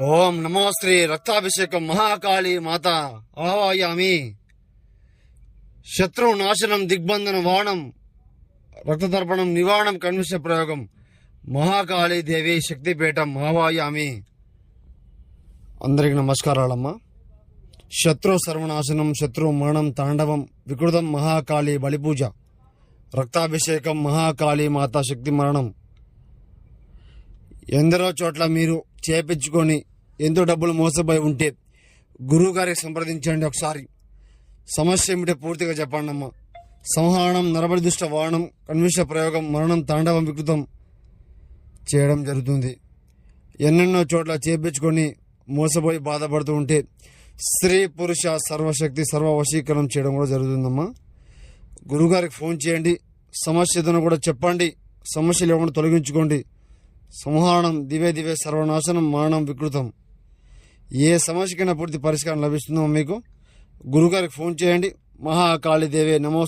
ఓం నమో శ్రీ రక్తాభిషేకం మహాకాళీ మాత ఆవాయామి శత్రు నాశనం దిగ్బంధన వాణం రక్తతర్పణం నివారణం కన్విష ప్రయోగం మహాకాళీ దేవి శక్తిపీఠం ఆవాయామి అందరికి నమస్కారాలమ్మా. శత్రు సర్వనాశనం శత్రు మరణం తాండవం వికృతం మహాకాళి బలిపూజ రక్తాభిషేకం మహాకాళీ మాతా శక్తి మరణం. ఎందరో చోట్ల మీరు చేపించుకొని ఎంతో డబ్బులు మోసపోయి ఉంటే గురువు గారికి సంప్రదించండి ఒకసారి. సమస్య ఏమిటో పూర్తిగా చెప్పండి అమ్మ. సంహారణం నరబడి దుష్ట వాహనం కన్విష ప్రయోగం మరణం తాండవం వికృతం చేయడం జరుగుతుంది. ఎన్నెన్నో చోట్ల చేపించుకొని మోసపోయి బాధపడుతూ ఉంటే స్త్రీ పురుష సర్వశక్తి సర్వవశీకరణం చేయడం కూడా జరుగుతుందమ్మా. గురుగారికి ఫోన్ చేయండి. సమస్య ఏదైనా కూడా చెప్పండి. సమస్యలు ఏమైనా తొలగించుకోండి. సంహారణం దివే దివే సర్వనాశనం మరణం వికృతం. ఏ సమస్యకైనా పూర్తి పరిష్కారం లభిస్తుందో మీకు గురుగారికి ఫోన్ చేయండి. మహాకాళీదేవి నమో